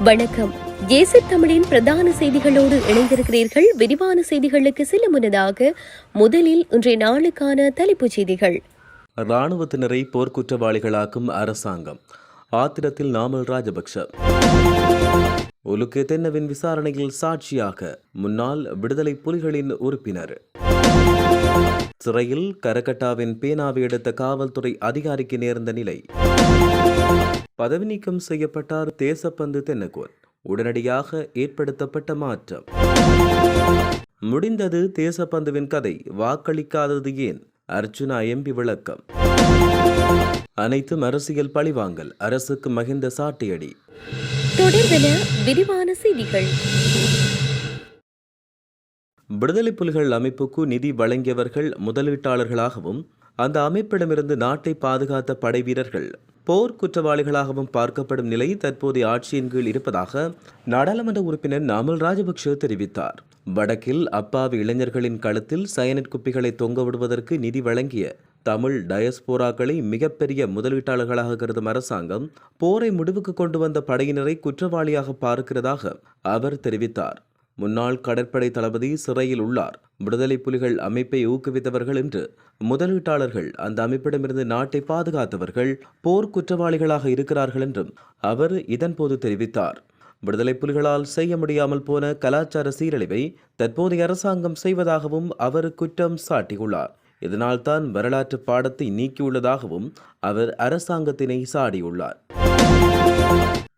வணக்கம். ஏசி தமிழின் பிரதான செய்திகளோடு இணைந்திருக்கிறீர்கள். விரிவான செய்திகளுக்கு செல்ல முன்னதாக முதலில் இன்றைய நாளுக்கான தலைப்புச் செய்திகள். இராணுவத்தினரை போர்க்குற்றவாளிகளாக்கும் அரசாங்கம். ஆத்திரத்தில் நாமல் ராஜபக்ஷ. உலுக்கு தென்னவின் விசாரணையில் சாட்சியாக முன்னாள் விடுதலை புலிகளின் உறுப்பினர். சிறையில் கரகட்டாவின் பேனாவை எடுத்த காவல்துறை அதிகாரிக்கு நேர்ந்த நிலை. பதவி நீக்கம் செய்யப்பட்டார் தேசப்பந்து தென்னகோன். உடனடியாக ஏற்படுத்தப்பட்ட மாற்றம். முடிந்தது தேசப்பந்துவின் கதை வாக்களிக்காதது ஏன்? அர்ஜுனா எம்பி விளக்கம். அனைத்தும் அரசியல் பழிவாங்கல் அரசுக்கு மகிந்த சாட்டியடி. தொடர்பென விரிவான செய்திகள். விடுதலை புலிகள் அமைப்புக்கு நிதி வழங்கியவர்கள் முதலீட்டாளர்களாகவும் அந்த அமைப்பிடமிருந்து நாட்டை பாதுகாத்த படை வீரர்கள் போர் குற்றவாளிகளாகவும் பார்க்கப்படும் நிலை தற்போதைய ஆட்சியின் கீழ் இருப்பதாக நாடாளுமன்ற உறுப்பினர் நாமல் ராஜபக்ஷ தெரிவித்தார். வடக்கில் அப்பாவி இளைஞர்களின் கழுத்தில் சயனட் குப்பிகளை தொங்க விடுவதற்கு நிதி வழங்கிய தமிழ் டயஸ்போராக்களை மிகப்பெரிய முதலீட்டாளர்களாக கருதும் அரசாங்கம் போரை முடிவுக்கு கொண்டு வந்த படையினரை குற்றவாளியாக பார்க்கிறதாக அவர் தெரிவித்தார். முன்னாள் கடற்படை தளபதி சிறையில் உள்ளார். விடுதலை புலிகள் அமைப்பை ஊக்குவித்தவர்கள் என்று முதலீட்டாளர்கள் அந்த அமைப்பிடமிருந்து நாட்டை பாதுகாத்தவர்கள் போர் குற்றவாளிகளாக இருக்கிறார்கள் என்றும் அவர் இதன்போது தெரிவித்தார். விடுதலை புலிகளால் செய்ய முடியாமல் போன கலாச்சார சீரழிவை தற்போதைய அரசாங்கம் செய்வதாகவும் அவர் குற்றம் சாட்டியுள்ளார். இதனால்தான் வரலாற்று பாடத்தை நீக்கியுள்ளதாகவும் அவர் அரசாங்கத்தினை சாடியுள்ளார்.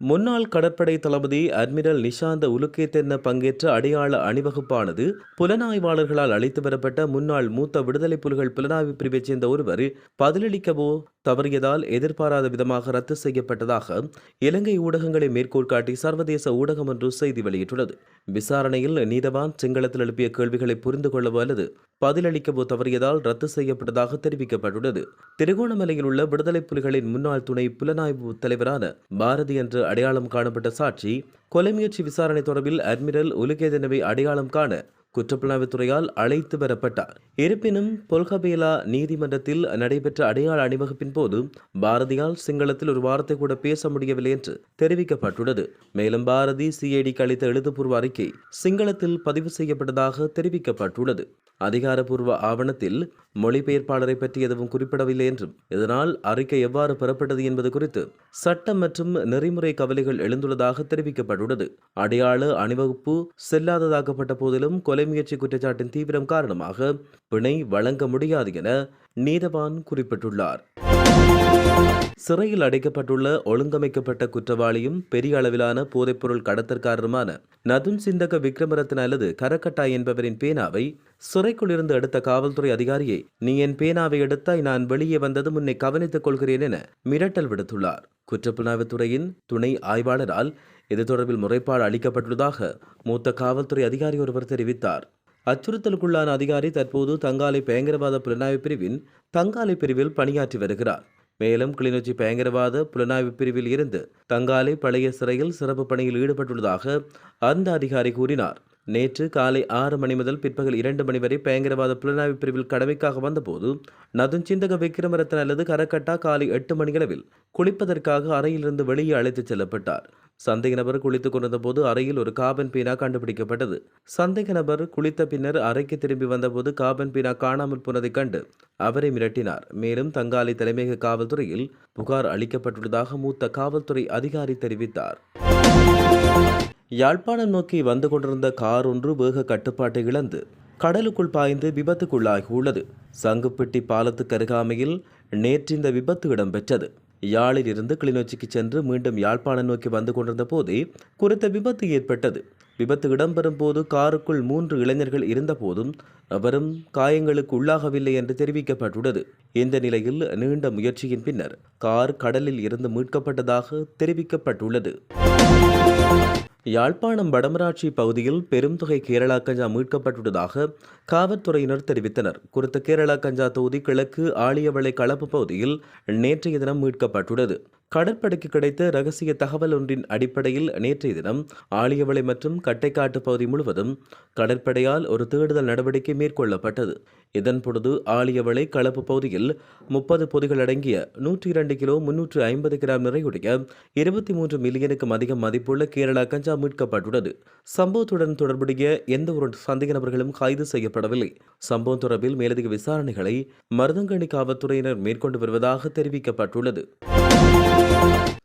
முன்னாள் கடற்படை தளபதி அட்மிரல் நிஷாந்த உலுக்கேத்தென்ன பங்கேற்ற அடையாள அணிவகுப்பானது புலனாய்வாளர்களால் அழைத்து வரப்பட்ட முன்னாள் மூத்த விடுதலை புலிகள் புலனாய்வு பிரிவைச் சேர்ந்த ஒருவர் பதிலளிக்கவோ தவறியதால் எதிர்பாராத விதமாக ரத்து செய்யப்பட்டதாக இலங்கை ஊடகங்களை மேற்கோள் காட்டி சர்வதேச ஊடகம் ஒன்று செய்தி வெளியிட்டுள்ளது. விசாரணையில் நீதவான் சிங்களத்தில் எழுப்பிய கேள்விகளை புரிந்து கொள்ளவோ அல்லது பதிலளிக்கவோ தவறியதால் ரத்து செய்யப்பட்டதாக தெரிவிக்கப்பட்டுள்ளது. திருகோணமலையில் உள்ள விடுதலை புலிகளின் முன்னாள் துணை புலனாய்வு தலைவரான பாரதி என்ற அடையாளம் காணப்பட்ட சாட்சி கொலை முயற்சி விசாரணை தொடர்பில் அட்மிரல் உலுகேதனவை அடையாளம் காண குற்றப்புலனாய்வுத்துறையால் அழைத்து வரப்பட்டார். இருப்பினும் பொல்கபேலா நீதிமன்றத்தில் நடைபெற்ற அடையாள அணிவகுப்பின் போது பாரதியால் சிங்களத்தில் ஒரு வார்த்தை கூட பேச முடியவில்லை என்று தெரிவிக்கப்பட்டுள்ளது. மேலும் பாரதி சிஐடிக்கு அளித்த எழுத்துப்பூர்வ அறிக்கை சிங்களத்தில் பதிவு செய்யப்பட்டதாக தெரிவிக்கப்பட்டுள்ளது. அதிகாரப்பூர்வ ஆவணத்தில் மொழிபெயர்ப்பாளரை பற்றி எதுவும் குறிப்பிடவில்லை என்றும் இதனால் அறிக்கை எவ்வாறு பெறப்பட்டது என்பது குறித்து சட்டம் மற்றும் நெறிமுறை கவலைகள் எழுந்துள்ளதாக தெரிவிக்கப்பட்டுள்ளது. அடையாள அணிவகுப்பு செல்லாததாக்கப்பட்ட போதிலும் கொலை முயற்சி குற்றச்சாட்டின் தீவிரம் காரணமாக பிணை வழங்க முடியாது என நீதவான் குறிப்பிட்டுள்ளார். சிறையில் அடைக்கப்பட்டுள்ள ஒழுங்கமைக்கப்பட்ட குற்றவாளியும் பெரிய அளவிலான போதைப்பொருள் கடத்தற்காரருமான நதுன் சிந்தக விக்ரமரத்ன அல்லது கரக்கட்டா என்பவரின் பேனாவை சிறைக்குள் இருந்து எடுத்த காவல்துறை அதிகாரியை நீ என் பேனாவை எடுத்தாய் நான் வெளியே வந்தது முன்னை கவனித்துக் கொள்கிறேன் என மிரட்டல் விடுத்துள்ளார். குற்றப்புலனாய்வுத்துறையின் துணை ஆய்வாளரால் இது தொடர்பில் முறைப்பாடு அளிக்கப்பட்டுள்ளதாக மூத்த காவல்துறை அதிகாரி ஒருவர் தெரிவித்தார். அச்சுறுத்தலுக்குள்ளான அதிகாரி தற்போது தங்காலை பயங்கரவாத புலனாய்வு பிரிவின் தங்காலை பிரிவில் பணியாற்றி வருகிறார். மேலும் கிளிநொச்சி பயங்கரவாத புலனாய்வு பிரிவில் இருந்து தங்காலை பழைய சிறையில் சிறப்பு பணியில் ஈடுபட்டுள்ளதாக அந்த அதிகாரி கூறினார். நேற்று காலை ஆறு மணி முதல் பிற்பகல் இரண்டு மணி வரை பயங்கரவாத புலனாய்வு பிரிவில் கடமைக்காக வந்தபோது நதுஞ்சிந்தக விக்ரமரத்தன் அல்லது கரக்கட்டா காலை எட்டு மணியளவில் குளிப்பதற்காக அறையிலிருந்து வெளியே அழைத்துச் செல்லப்பட்டார். சந்தேக நபர் குளித்துக் கொண்டிருந்த போது அறையில் ஒரு காபன் பீனா கண்டுபிடிக்கப்பட்டது. சந்தேக நபர் குளித்த பின்னர் அறைக்கு திரும்பி வந்தபோது காபன் பீனா காணாமல் போனதைக் கண்டு அவரை மிரட்டினார். மேலும் தங்காலை தலைமையக காவல்துறையில் புகார் அளிக்கப்பட்டுள்ளதாக மூத்த காவல்துறை அதிகாரி தெரிவித்தார். யாழ்ப்பாணம் நோக்கி வந்து கொண்டிருந்த கார் ஒன்று வேக கட்டுப்பாட்டை இழந்து கடலுக்குள் பாய்ந்து விபத்துக்குள்ளாகியுள்ளது. சங்குப்பட்டி பாலத்துக்கு அருகாமையில் நேற்று இந்த விபத்து இடம்பெற்றது. யாழில் இருந்து கிளிநொச்சிக்கு சென்று மீண்டும் யாழ்ப்பாணம் நோக்கி வந்து கொண்டிருந்த போதே குறித்த விபத்து ஏற்பட்டது. விபத்து இடம்பெறும் போது காருக்குள் மூன்று இளைஞர்கள் இருந்தபோதும் அவரும் காயங்களுக்கு உள்ளாகவில்லை என்று தெரிவிக்கப்பட்டுள்ளது. இந்த நிலையில் நீண்ட முயற்சியின் பின்னர் கார் கடலில் இருந்து மீட்கப்பட்டதாக தெரிவிக்கப்பட்டுள்ளது. யாழ்ப்பாணம் வடமராட்சி பகுதியில் பெரும் தொகை கேரளா கஞ்சா மீட்கப்பட்டுள்ளதாக காவல்துறையினர் தெரிவித்தனர். குறித்த கேரளா கஞ்சா தொகுதி கிழக்கு ஆழியவளை களப்பு பகுதியில் நேற்றைய தினம் மீட்கப்பட்டுள்ளது. கடற்படைக்கு கிடைத்த ரகசிய தகவல் ஒன்றின் அடிப்படையில் நேற்றைய தினம் ஆலியவளை மற்றும் கட்டைக்காட்டு பகுதி முழுவதும் கடற்படையால் ஒரு தேடுதல் நடவடிக்கை மேற்கொள்ளப்பட்டது. இதன் பொழுது ஆலியவளை களப்பு பகுதியில் முப்பது பொதிகள் அடங்கிய நூற்றி இரண்டு கிலோ முன்னூற்று ஐம்பது கிராம் நிறையுடைய இருபத்தி மூன்று மில்லியனுக்கும் அதிகம் மதிப்புள்ள கேரளா கஞ்சா மீட்கப்பட்டுள்ளது. சம்பவத்துடன் தொடர்புடைய எந்த ஒரு சந்தேக நபர்களும் கைது செய்யப்படவில்லை. சம்பவம் தொடர்பில் மேலதிக விசாரணைகளை மருதங்கணி காவல்துறையினர் மேற்கொண்டு வருவதாக தெரிவிக்கப்பட்டுள்ளது.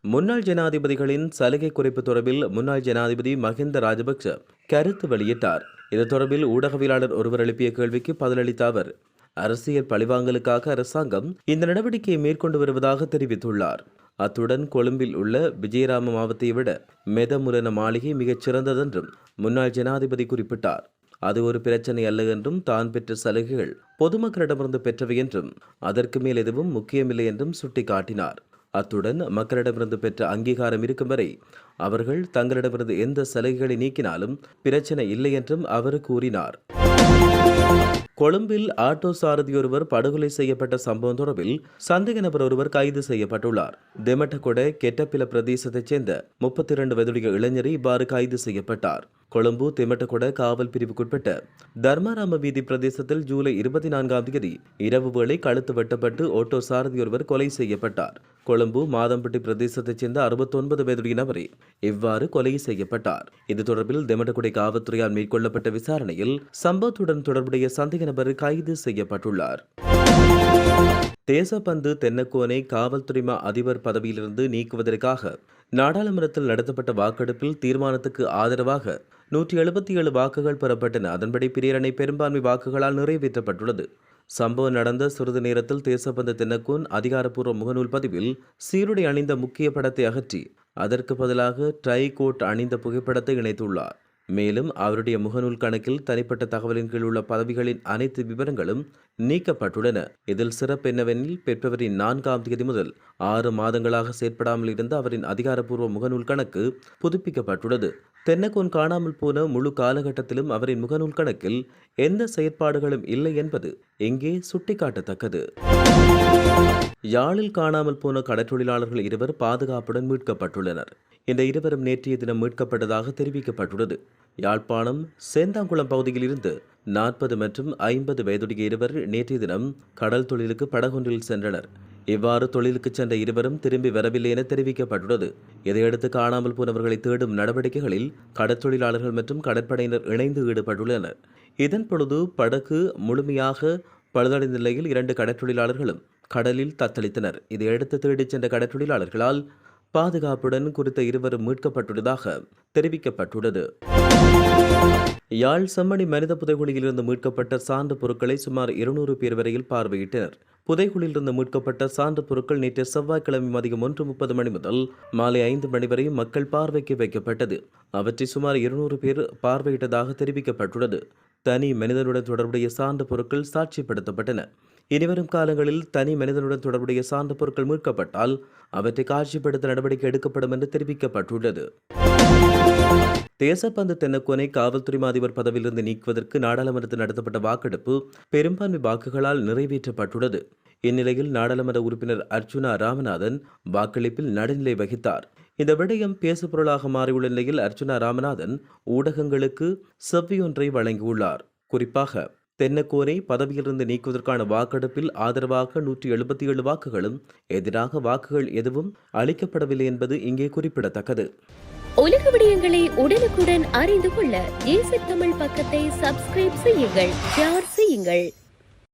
முன்னாள் ஜனாதிபதிகளின் சலுகை குறைப்பு தொடர்பில் முன்னாள் ஜனாதிபதி மஹிந்த ராஜபக்ஷ கருத்து வெளியிட்டார். இது தொடர்பில் ஊடகவியலாளர் ஒருவர் எழுப்பிய கேள்விக்கு பதிலளித்த அவர் அரசியல் பழிவாங்கலுக்காக அரசாங்கம் இந்த நடவடிக்கையை மேற்கொண்டு வருவதாக தெரிவித்துள்ளார். அத்துடன் கொழும்பில் உள்ள விஜயராம மாவத்தை விட மெதமுலன மாளிகை மிகச் சிறந்ததென்றும் முன்னாள் ஜனாதிபதி குறிப்பிட்டார். அது ஒரு பிரச்சனை அல்ல என்றும் தான் பெற்ற சலுகைகள் பொதுமக்களிடமிருந்து பெற்றவை என்றும் அதற்கு மேல் எதுவும் முக்கியமில்லை என்றும் சுட்டிக்காட்டினார். அத்துடன் மக்களிடமிருந்து பெற்ற அங்கீகாரம் இருக்கும் வரை அவர்கள் தங்களிடமிருந்து எந்த சலுகைகளை நீக்கினாலும் பிரச்சனை இல்லை என்றும் அவர் கூறினார். கொழும்பில் ஆட்டோ சாரதி ஒருவர் படுகொலை செய்யப்பட்ட சம்பவம் தொடர்பில் சந்தேக நபர் ஒருவர் கைது செய்யப்பட்டுள்ளார். தெமட்டகொட கெட்டப்பில பிரதேசத்தைச் சேர்ந்த முப்பத்தி இரண்டு வயதுடைய இளைஞர் இவ்வாறு கைது செய்யப்பட்டார். கொழும்பு தெமட்டகொட காவல் பிரிவுக்குட்பட்ட தர்மராம வீதி பிரதேசத்தில் ஜூலை இருபத்தி நான்காம் தேதி இரவு வேளை கழுத்து வெட்டப்பட்டு ஓட்டோ சாரதி ஒருவர் கொலை செய்யப்பட்டார். கொழும்பு மாதம்பட்டி பிரதேசத்தைச் சேர்ந்த அறுபத்தொன்பது வயதுடைய நபரே இவ்வாறு கொலை செய்யப்பட்டார். இது தொடர்பில் தெமட்டகுடை காவல்துறையால் மேற்கொள்ளப்பட்ட விசாரணையில் சம்பவத்துடன் தொடர்புடைய சந்தேக நபர் கைது செய்யப்பட்டுள்ளார். தேசப்பந்து தென்னக்கோனை காவல்துறை அதிபர் பதவியிலிருந்து நீக்குவதற்காக நாடாளுமன்றத்தில் நடத்தப்பட்ட வாக்கெடுப்பில் தீர்மானத்துக்கு ஆதரவாக நூற்றி எழுபத்தி ஏழு வாக்குகள் பெறப்பட்டன. அதன்படி பிரியரணை பெரும்பான்மை வாக்குகளால் நிறைவேற்றப்பட்டுள்ளது. சம்பவம் நடந்த சிறிது நேரத்தில் தேசப்பந்து தென்னக்கோன் அதிகாரப்பூர்வ முகநூல் பதிவில் சீருடை அணிந்த முக்கிய படத்தை அகற்றி அதற்கு பதிலாக ட்ரை கோட் அணிந்த புகைப்படத்தை இணைத்துள்ளார். மேலும் அவருடைய முகநூல் கணக்கில் தனிப்பட்ட தகவலின் கீழ் உள்ள பதவிகளின் அனைத்து விவரங்களும் நீக்கப்பட்டுள்ளன. இதில் சிறப்பு என்னவெனில் பெற்றவரின் நான்காம் தேதி முதல் ஆறு மாதங்களாக செயற்படாமல் இருந்த அவரின் அதிகாரப்பூர்வ முகநூல் கணக்கு புதுப்பிக்கப்பட்டுள்ளது. தென்னக்கோன் காணாமல் போன முழு காலகட்டத்திலும் அவரின் முகநூல் கணக்கில் எந்த செயற்பாடுகளும் இல்லை என்பது இங்கே சுட்டிக்காட்டத்தக்கது. யாழில் காணாமல் போன கடற்றொழிலாளர்கள் இருவர் பாதுகாப்புடன் மீட்கப்பட்டுள்ளனர். இந்த இருவரும் நேற்றைய தினம் மீட்கப்பட்டதாக தெரிவிக்கப்பட்டுள்ளது. யாழ்ப்பாணம் சேந்தாங்குளம் பகுதியில் இருந்து நாற்பது மற்றும் ஐம்பது வயதுடைய இருவர் நேற்றைய தினம் கடல் தொழிலுக்கு படகொன்றில் சென்றனர். இவ்வாறு தொழிலுக்கு சென்ற இருவரும் திரும்பி வரவில்லை என தெரிவிக்கப்பட்டுள்ளது. இதையடுத்து காணாமல் போனவர்களை தேடும் நடவடிக்கைகளில் கடற்தொழிலாளர்கள் மற்றும் கடற்படையினர் இணைந்து ஈடுபட்டுள்ளனர். இதன் பொழுது படகு முழுமையாக பழுதடைந்த நிலையில் இரண்டு கடற்தொழிலாளர்களும் கடலில் தத்தளித்தனர். இதையடுத்து தேடிச் சென்ற கடற்தொழிலாளர்களால் பாதுகாப்புடன் குறித்த இருவரும் மீட்கப்பட்டுள்ளதாக தெரிவிக்கப்பட்டுள்ளது. யாழ் செம்மணி மனித புதைகுழியிலிருந்து மீட்கப்பட்ட சான்று பொருட்களை சுமார் இருநூறு பேர் வரையில் பார்வையிட்டனர். புதைகுழியிலிருந்து மீட்கப்பட்ட சான்று பொருட்கள் நேற்று செவ்வாய்க்கிழமை மதியம் ஒன்று முப்பது மணி முதல் மாலை ஐந்து மணி வரை மக்கள் பார்வைக்கு வைக்கப்பட்டது. அவற்றை சுமார் இருநூறு பேர் பார்வையிட்டதாக தெரிவிக்கப்பட்டுள்ளது. தனி மனிதனுடன் தொடர்புடைய சான்று பொருட்கள் சாட்சிப்படுத்தப்பட்டன. இனிவரும் காலங்களில் தனி மனிதனுடன் தொடர்புடைய சான்று பொருட்கள் மீட்கப்பட்டால் அவற்றை காட்சிப்படுத்த நடவடிக்கை எடுக்கப்படும் என்று தெரிவிக்கப்பட்டுள்ளது. தேசப்பந்து தென்னக்கோனை காவல்துறை அதிபர் பதவியிலிருந்து நீக்குவதற்கு நாடாளுமன்றத்தில் நடத்தப்பட்ட வாக்கெடுப்பு பெரும்பான்மை வாக்குகளால் நிறைவேற்றப்பட்டுள்ளது. இந்நிலையில் நாடாளுமன்ற உறுப்பினர் அர்ச்சுனா ராமநாதன் வாக்களிப்பில் நடுநிலை வகித்தார். இந்த விடயம் பேசுபொருளாக மாறியுள்ள நிலையில் அர்ச்சுனா ராமநாதன் ஊடகங்களுக்கு செவ்வியொன்றை வழங்கியுள்ளார். குறிப்பாக தென்னக்கோரை பதவியிலிருந்து நீக்குவதற்கான வாக்கெடுப்பில் ஆதரவாக நூற்றி எழுபத்தி ஏழு வாக்குகளும் எதிராக வாக்குகள் எதுவும் அளிக்கப்படவில்லை என்பது இங்கே குறிப்பிடத்தக்கது. உலக விடயங்களை உடனுக்குடன் அறிந்து கொள்ள தமிழ் பக்கத்தை சப்ஸ்கிரைப் செய்யுங்கள் ஷேர் செய்யுங்கள்.